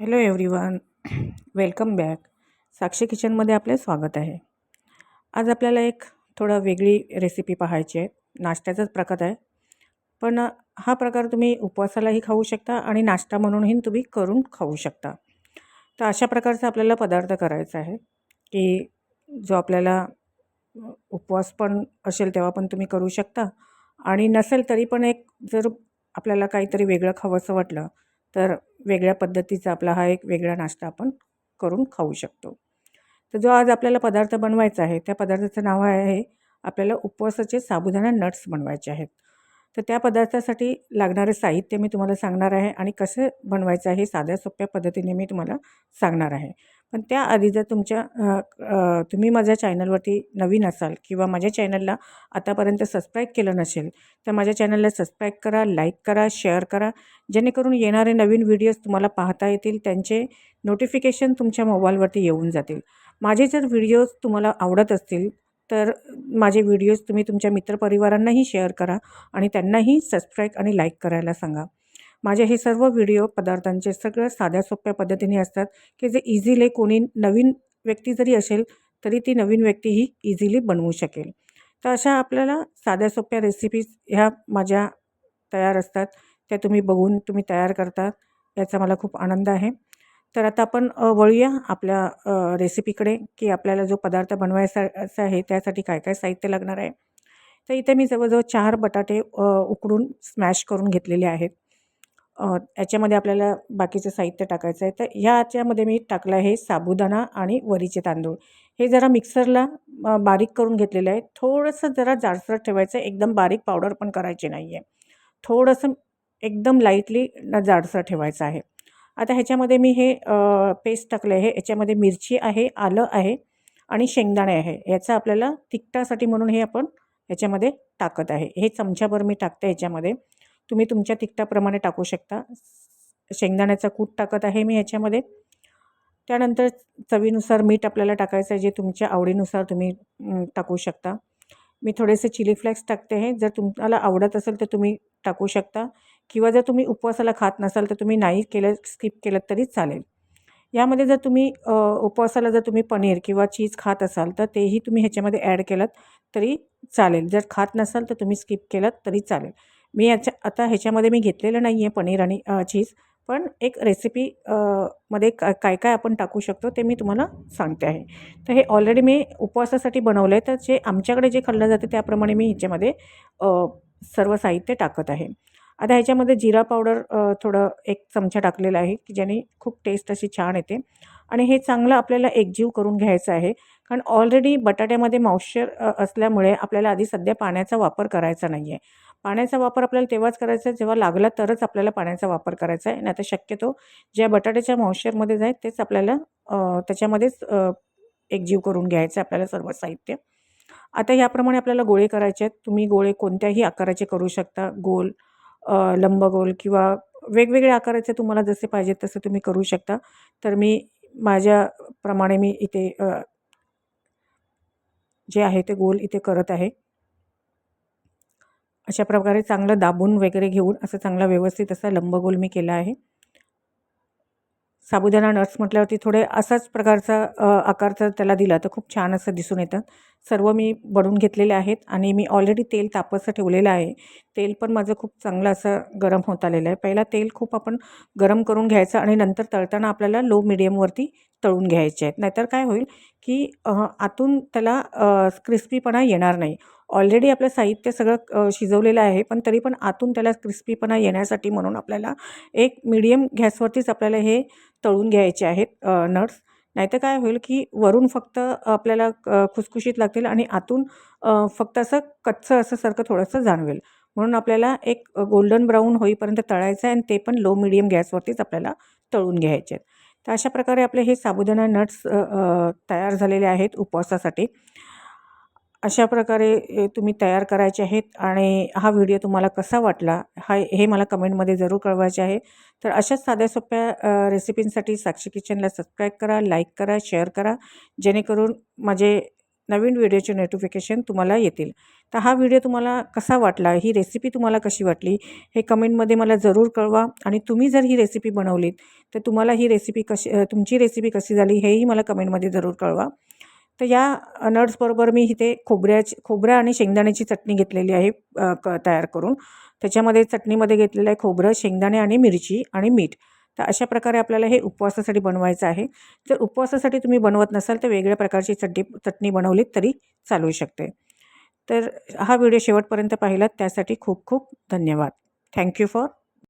Hello everyone welcome back Sakshi किचनमध्ये आपले स्वागत आहे. आज आपल्याला एक थोडं वेगळी रेसिपी पाहायची आहे. नाश्त्याचाच प्रकार आहे. पण हा प्रकार तुम्ही उपवासालाही खाऊ शकता आणि नाश्ता म्हणूनही तुम्ही करून खाऊ शकता. तर अशा प्रकारचा आपल्याला पदार्थ करायचा आहे की जो आपल्याला उपवास पण असेल तेव्हा पण तुम्ही करू शकता. आणि नसेल तरी पण एक जर आपल्याला काहीतरी वेगळं खावंसं वाटलं तर वेगळ्या पद्धतीचा आपला हा एक वेगळा नाश्ता आपण करून खाऊ शकतो. तर जो आज आपल्याला पदार्थ बनवायचा आहे त्या पदार्थाचं नाव आहे आपल्याला उपवासाचे साबुदाणा नट्स बनवायचे आहेत. तर त्या पदार्थासाठी लागणारे साहित्य मी तुम्हाला सांगणार आहे आणि कसं बनवायचं आहे साध्या सोप्या पद्धतीने मी तुम्हाला सांगणार आहे. पण त्याआधी जर तुमच्या तुम्ही माझ्या चॅनलवरती नवीन असाल किंवा माझ्या चॅनलला आतापर्यंत सबस्क्राईब केलं नसेल तर माझ्या चॅनलला सबस्क्राईब करा लाईक करा शेअर करा. जेणेकरून येणारे नवीन व्हिडिओज तुम्हाला पाहता येतील त्यांचे नोटिफिकेशन तुमच्या मोबाईलवरती येऊन जातील. माझे जर व्हिडिओज तुम्हाला आवडत असतील तर माझे व्हिडिओज तुम्ही तुमच्या मित्रपरिवारांनाही शेअर करा आणि त्यांनाही सबस्क्राईब आणि लाईक करायला सांगा. माझे हे सर्व व्हिडिओ पदार्थांचे सगळं साध्या सोप्या पद्धतीने असतात की जे इझिली कोणी नवीन व्यक्ती जरी असेल तरी ती नवीन व्यक्ती ही इझिली बनवू शकेल. तर अशा आपल्याला साध्या सोप्या रेसिपीज ह्या माझ्या तयार असतात. त्या तुम्ही बघून तुम्ही तयार करता याचा मला खूप आनंद आहे. तर आता आपण वळूया आपल्या रेसिपीकडे की आपल्याला जो पदार्थ बनवायचा असा आहे त्यासाठी काय काय साहित्य लागणार आहे. तर इथे मी जवळजवळ चार बटाटे उकडून स्मॅश करून घेतलेले आहेत. याच्यामध्ये आपल्याला बाकीचं साहित्य टाकायचं आहे. तर ह्याच्यामध्ये मी टाकलं आहे साबुदाणा आणि वरीचे तांदूळ. हे जरा मिक्सरला बारीक करून घेतलेलं आहे थोडंसं जरा जाडसर ठेवायचं. एकदम बारीक पावडर पण करायची नाही आहे. थोडंसं एकदम लाईटली जाडसर ठेवायचं आहे. आता ह्याच्यामध्ये मी हे पेस्ट टाकलं आहे. याच्यामध्ये मिरची आहे आलं आहे आणि शेंगदाणे आहे. याचं आपल्याला तिखटासाठी म्हणून हे आपण याच्यामध्ये टाकत आहे. हे चमच्याभर मी टाकते ह्याच्यामध्ये. तुम्ही तुमच्या तिखटाप्रमाणे टाकू शकता. शेंगदाण्याचा कूट टाकत आहे मी ह्याच्यामध्ये त्यानंतर चवीनुसार मीठ आपल्याला टाकायचं आहे जे तुमच्या आवडीनुसार तुम्ही टाकू शकता. मी थोडेसे चिली फ्लेक्स टाकते आहे जर तुम्हाला आवडत असेल तर तुम्ही टाकू शकता. किंवा जर तुम्ही उपवासाला खात नसाल तर तुम्ही नाही केलं स्किप केलं तरी चालेल. यामध्ये जर तुम्ही उपवासाला जर तुम्ही पनीर किंवा चीज खात असाल तर तेही तुम्ही ह्याच्यामध्ये ॲड केलं तरी चालेल. जर खात नसाल तर तुम्ही स्किप केलं तरी चालेल. मी याच्या आता ह्याच्यामध्ये मी घेतलेलं नाही आहे पनीर आणि चीज पण एक रेसिपी मध्ये काय काय आपण टाकू शकतो ते मी तुम्हाला सांगते आहे. तर हे ऑलरेडी मी उपवासासाठी बनवलं आहे तर जे आमच्याकडे जे खाल्लं जातं त्याप्रमाणे मी ह्याच्यामध्ये सर्व साहित्य टाकत आहे. आता ह्याच्यामध्ये जिरा पावडर थोडं एक चमचा टाकलेला आहे की ज्याने खूप टेस्ट अशी छान येते. आणि हे चांगलं आपल्याला एकजीव करून घ्यायचं आहे. कारण ऑलरेडी बटाट्यामध्ये मॉइश्चर असल्यामुळे आपल्याला आधी सध्या पाण्याचा वापर करायचा नाही आहे पाण्याचा वापर आपल्याला तेव्हाच करायचा आहे जेव्हा लागला तरच आपल्याला पाण्याचा वापर करायचा आहे. आणि आता शक्यतो ज्या बटाट्याच्या मॉइश्चरमध्ये जाईल तेच आपल्याला त्याच्यामध्येच एकजीव करून घ्यायचं आहे आपल्याला सर्व साहित्य. आता याप्रमाणे आपल्याला गोळे करायचे आहेत. तुम्ही गोळे कोणत्याही आकाराचे करू शकता. गोल लंबगोल किंवा वेगवेगळ्या आकाराचे तुम्हाला जसे पाहिजे तसे तुम्ही करू शकता. तर मी माझ्याप्रमाणे मी इथे जे आहे ते गोल इथे करत आहे. अशा प्रकारे चांगलं दाबून वगैरे घेऊन असं चांगला व्यवस्थित असा लंबगोल मी केला आहे. साबुदाणा नट्स म्हटल्यावरती थोडे असाच प्रकारचा आकार जर त्याला दिला तर खूप छान असं दिसून येतं. सर्व मी बनवून घेतलेले आहेत आणि मी ऑलरेडी तेल तापसं ठेवलेलं आहे. तेल पण माझं खूप चांगलं असं गरम होत आलेलं आहे. पहिला तेल खूप आपण गरम करून घ्यायचं आणि नंतर तळताना आपल्याला लो मिडियमवरती तळून घ्यायचे आहेत. नाहीतर काय होईल की आतून त्याला क्रिस्पीपणा येणार नाही. ऑलरेडी आपलं साहित्य सगळं शिजवलेलं आहे पण तरी पण आतून त्याला क्रिस्पीपणा येण्यासाठी म्हणून आपल्याला एक मीडियम गॅसवरतीच आपल्याला हे तळून घ्यायचे आहेत नट्स नाहीतर काय होईल की वरून फक्त आपल्याला खुसखुशीत लागतील आणि आतून फक्त असं कच्चं असं सारखं थोडंसं जाणवेल. म्हणून आपल्याला एक गोल्डन ब्राऊन होईपर्यंत तळायचं आहे आणि ते पण लो मिडियम गॅसवरतीच आपल्याला तळून घ्यायचे आहेत. तर अशा प्रकारे आपले हे साबुदाणा नट्स तयार झालेले आहेत उपवासासाठी. अशा प्रकारे तुम्ही तयार करायचे आहेत आणि हा व्हिडिओ तुम्हाला कसा वाटला हा हे मला कमेंटमध्ये जरूर कळवायचे आहे. तर अशाच साध्या सोप्या रेसिपींसाठी साक्षी किचनला सबस्क्राईब करा लाईक करा शेअर करा. जेणेकरून माझे नवीन व्हिडिओचे नोटिफिकेशन तुम्हाला येतील. तर हा व्हिडिओ तुम्हाला कसा वाटला? ही रेसिपी तुम्हाला कशी वाटली? हे कमेंटमध्ये मला जरूर कळवा. आणि तुम्ही जर ही रेसिपी बनवलीत तर तुम्हाला ही रेसिपी कशी तुमची रेसिपी कशी झाली हेही मला कमेंटमध्ये जरूर कळवा. तर या नट्सबरोबर मी इथे खोबऱ्याची खोबऱ्या आणि शेंगदाण्याची चटणी घेतलेली आहे क तयार करून. त्याच्यामध्ये चटणीमध्ये घेतलेलं आहे खोबरं शेंगदाणे आणि मिरची आणि मीठ. तर अशा प्रकारे आपल्याला हे उपवासासाठी बनवायचं आहे. जर उपवासासाठी तुम्ही बनवत नसाल तर वेगळ्या प्रकारची चटणी चटणी बनवलीत तरी चालू शकते. तर हा व्हिडिओ शेवटपर्यंत पाहिलात त्यासाठी खूप खूप धन्यवाद. Thank you for